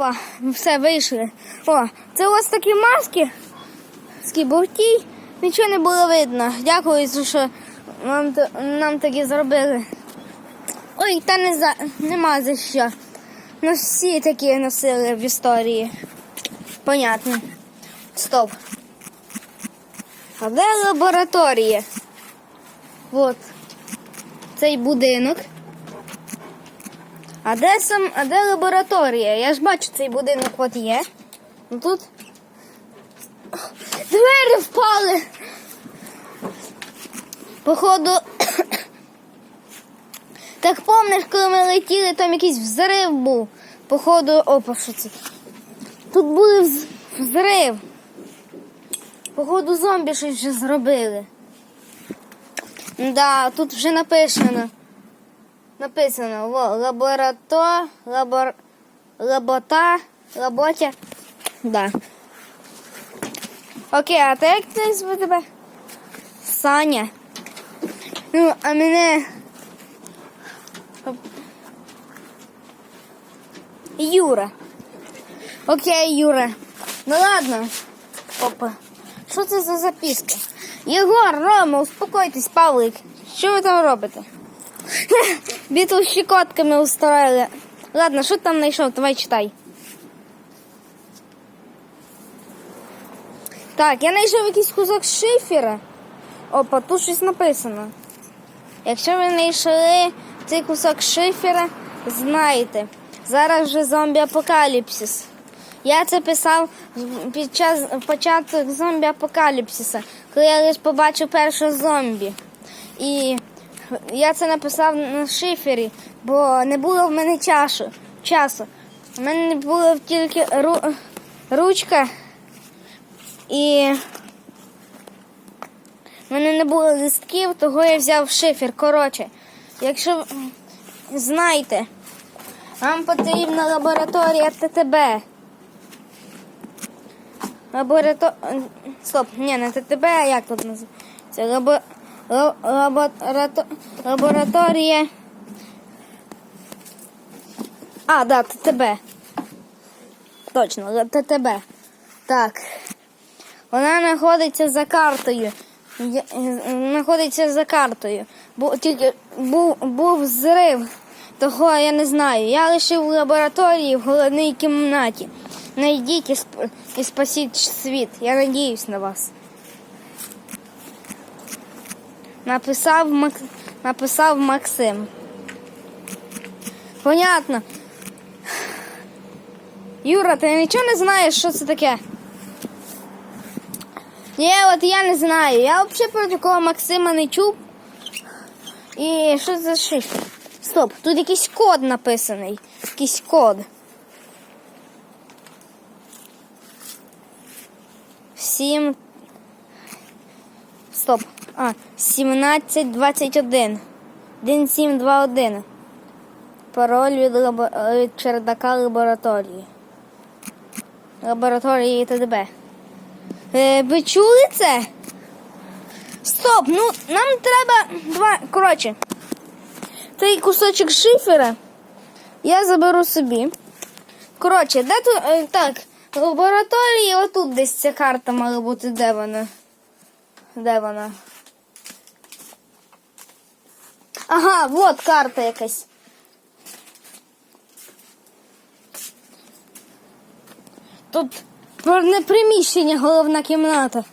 Опа, все вийшли. О, це ось такі маски. Скібовтій. Нічого не було видно. Дякую, що нам, нам такі зробили. Ой, та не за нема за що. Нас всі такі носили в історії. Понятно. Стоп. А де лабораторія? От. Цей будинок. А де сам, а де лабораторія? Я ж бачу, цей будинок от є. Ну тут. Двері впали. Походу. Так помниш, коли ми летіли, там якийсь взрив був. Походу, опа, що це? Тут був взрив. Походу, зомбі щось вже зробили. Да, тут вже написано. Написано во, лаборато, лабор, лабота, лаботя. Да. Окей, а ти як ти звати тебе? Саня. Ну, а мене. Юра. Окей, Юра. Ну ладно. Опа. Що це за записка? Єгор, Рома, успокойтесь, Павлик. Що ви там робите? Бітл щекотками устроїли. Ладно, що там знайшов? Давай читай. Так, я знайшов якийсь кусок шифера. Опа, тут щось написано. Якщо ви знайшли цей кусок шифера, знайте, зараз вже зомбі-апокаліпсис. Я це писав під час початку зомбі-апокаліпсиса, коли я лише побачив першого зомбі. І я це написав на шифері, бо не було в мене часу. часу. У мене було тільки ру, ручка і в мене не було листків, того я взяв шифер. Коротше, якщо знаєте, вам потрібна лабораторія ТТБ. Лаборато... Стоп, ні, не ТТБ, а як тут називається? Лабо... ла- лаборато... лабораторія. А, да, ТТБ. Точно, ТТБ. Так. Вона знаходиться за картою. Знаходиться за картою. Бо тільки був, був зрив. Того я не знаю. Я лишив в лабораторії в головній кімнаті. Найдіть і, сп- і спасіть світ. Я надіюсь на вас. Написав, Мак... Написав Максим. Понятно. Юра, ти нічого не знаєш, що це таке? Ні, от я не знаю. Я взагалі про такого Максима не чув. І що це за шифр? Стоп, тут якийсь код написаний. Якийсь код. Сім. Стоп. А, 1721. 1721. Пароль від, лабо... від чердака лабораторії. Лабораторії ТДБ. Е, ви чули це? Стоп, ну нам треба два. Коротше, цей кусочок шифера я заберу собі. Коротше, де тут. е, так, лабораторії, отут десь ця карта мала бути, де вона? Де вона? Ага, от карта якась. Тут не приміщення, головна кімната.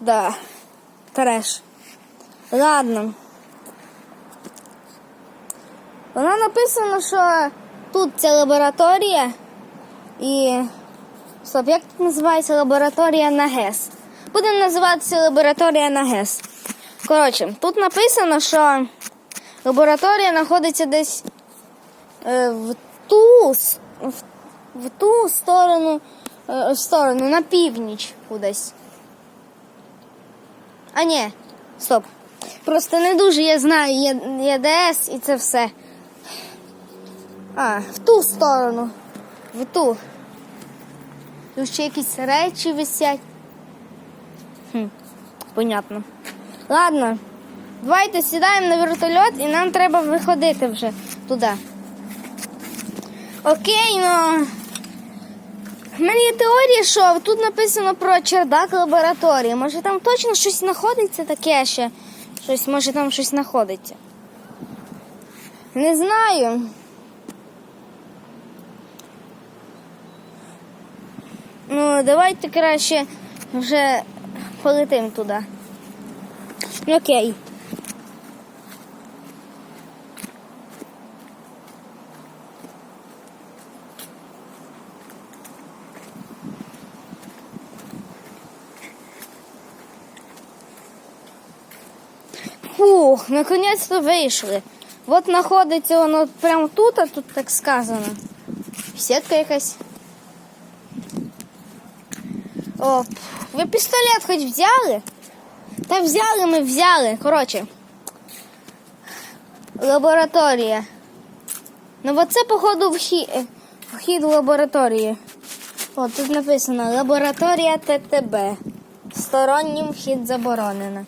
Да, треш. Ладно. Вона написано, що тут ця лабораторія і. Стоп, як називається лабораторія на ГЕС? Буде називатися лабораторія на ГЕС. Коротше, тут написано, що лабораторія знаходиться десь е, в ту в, в ту сторону, е, сторону, на північ кудись. А ні, стоп. Просто не дуже я знаю є, є ДС і це все. А, в ту сторону. В ту. Тут ще якісь речі висять. Хм, понятно. Ладно, давайте сідаємо на вертольот і нам треба виходити вже туди. Окей, ну. В мене є теорія, що тут написано про чердак лабораторії. Може там точно щось знаходиться таке ще. Щось, може там щось знаходиться. Не знаю. Ну, давайте краще вже полетим туди. Окей. Фух, наконец-то вийшли. От знаходиться воно прямо тут, а тут так сказано. Сітка якась. О, ви пістолет хоч взяли? Та взяли ми взяли. Коротше. Лабораторія. Ну оце, походу, вхід, вхід в лабораторію. О, тут написано лабораторія ТТБ. Стороннім вхід заборонено.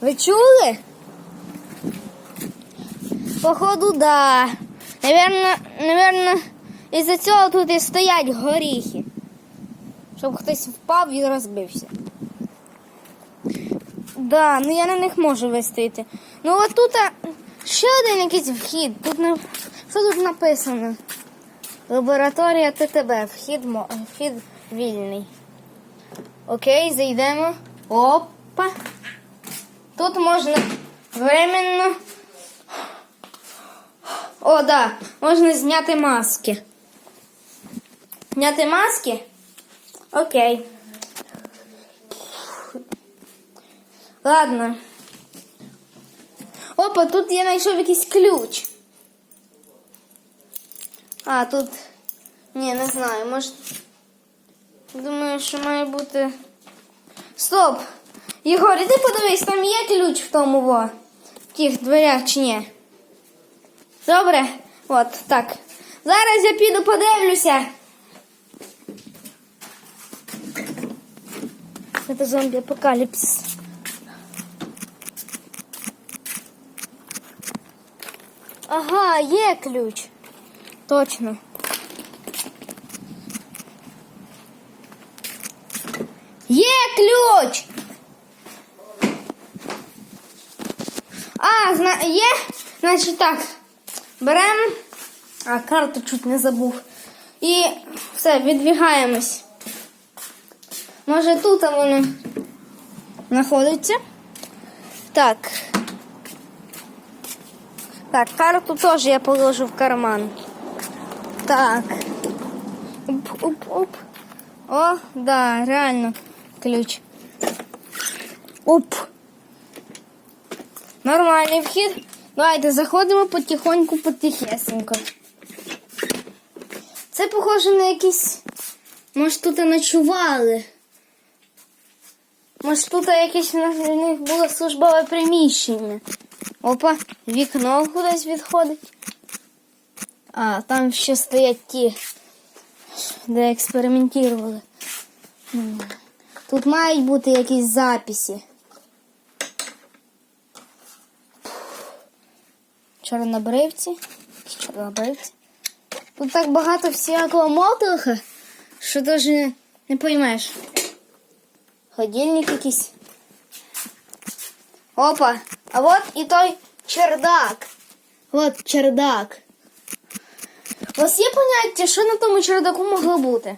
Ви чули? Походу, да. Наверно, наверно, із-за цього тут і стоять горіхи. Щоб хтось впав і розбився. Да, ну я на них можу вистояти. Ну от тут ще один якийсь вхід. Тут на... Що тут написано? Лабораторія ТТБ. Вхід, мо... вхід вільний. Окей, зайдемо. Опа. Тут можна временно. О, да, можна зняти маски. Зняти маски? Окей. Ладно. Опа, тут я знайшов якийсь ключ. А, тут. Ні, не знаю, може. Думаю, що має бути. Стоп! Єгор, іди подивись, там є ключ в тому во. В тих дверях чи ні? Добре? От, так. Зараз я піду подивлюся. Це зомбі апокаліпсис. Ага, є ключ. Точно. Є ключ! А, зна... є? Значить так. Беремо. А, карту чуть не забув. І все, відвігаємось. Може тут воно знаходиться. Так. Так, карту теж я положу в карман. Так. Оп-оп-оп. О, да, реально ключ. Оп. Нормальний вхід. Давайте заходимо потихоньку, потихесенько. Це похоже на якісь. Може тут і ночували. Може тут якесь на них було службове приміщення. Опа, вікно кудись відходить. А, там ще стоять ті, де експериментували. Тут мають бути якісь записи. Чорнобривці. Чорнобривці. Тут так багато всякого мотоха, що навіть не, не поймеш. Ходильник якийсь. Опа, а от і той чердак. От чердак. У вас є поняття, що на тому чердаку могло бути?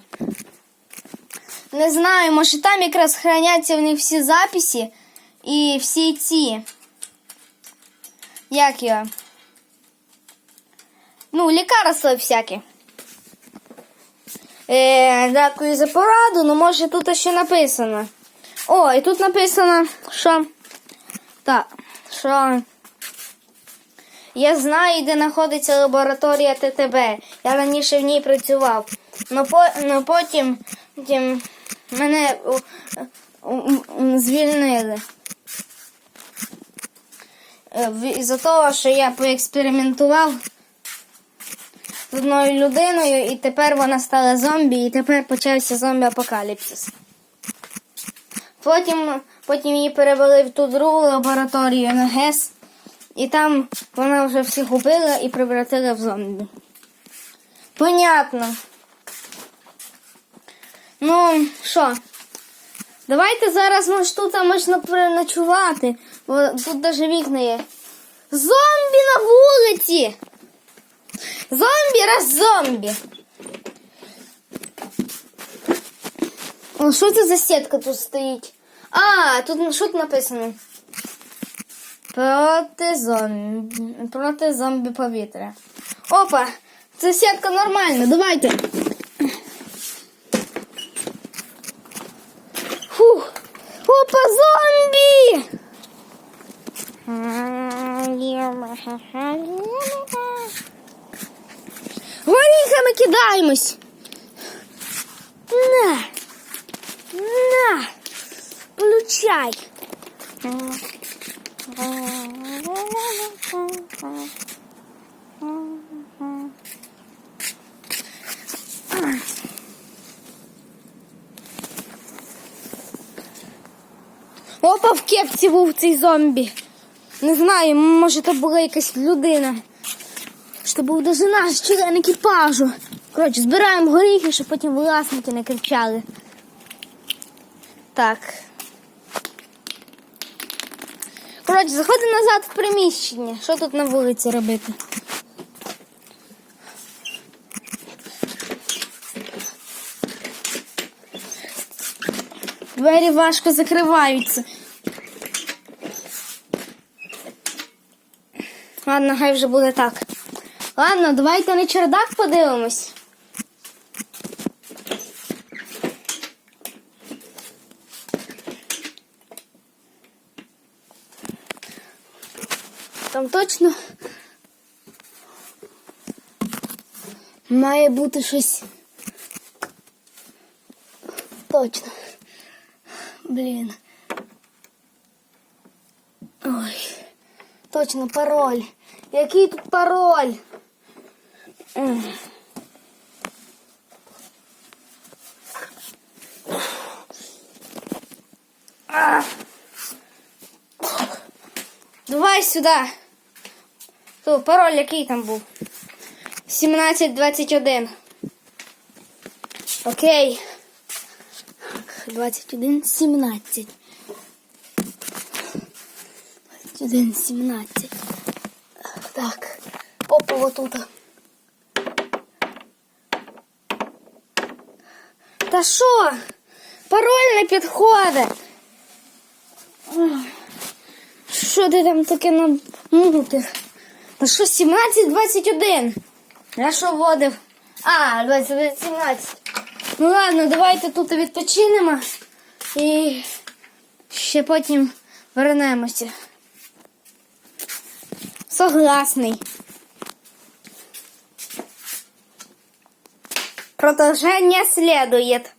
Не знаю, може там якраз храняться в них всі записи і всі ці. Як його? Ну, лікарства всякі. Е, дякую за пораду, ну може тут ще написано. О, і тут написано, що. Так, що. Я знаю, де знаходиться лабораторія ТТБ. Я раніше в ній працював. Но, по, но потім, потім мене звільнили. Е, Із-за того, що я поекспериментував з одною людиною, і тепер вона стала зомбі, і тепер почався зомбі-апокаліпсис. Потім, потім її перевели в ту другу лабораторію на ГЕС, і там вона вже всіх убила і превратила в зомбі. Понятно. Ну, що? Давайте зараз може тут можна переночувати, бо тут навіть вікна є. Зомбі на вулиці! Зомбі раз зомбі. О, що це за сітка тут стоїть? А, тут що тут написано? Проти зомбі. Проти зомбі повітря. Опа! Це сітка нормальна, давайте. Фух. Опа, зомбі! Горіхами кидаємось. Получай. Опа, в кепці був цей зомбі. Не знаю, може це була якась людина. Що був даже наш член екіпажу. Коротше, збираємо горіхи, щоб потім власники не кричали. Так. Коротше, заходимо назад в приміщення. Що тут на вулиці робити? Двері важко закриваються. Ладно, хай вже буде так. Ладно, давайте на чердак подивимось. Точно має бути щось. Точно. Блін. Ой. Точно пароль. Який тут пароль? А. Давай сюди. Ту, пароль який там був? 1721. Окей. 21, 17. 21, 17. Так. Опа, тут. Та що? Пароль не підходить. Що ти там таке намутив? Та що 17, 21? Я що вводив? А, 21, 17. Ну ладно, давайте тут відпочинемо і ще потім вернемося. Согласний. Продолжение следует.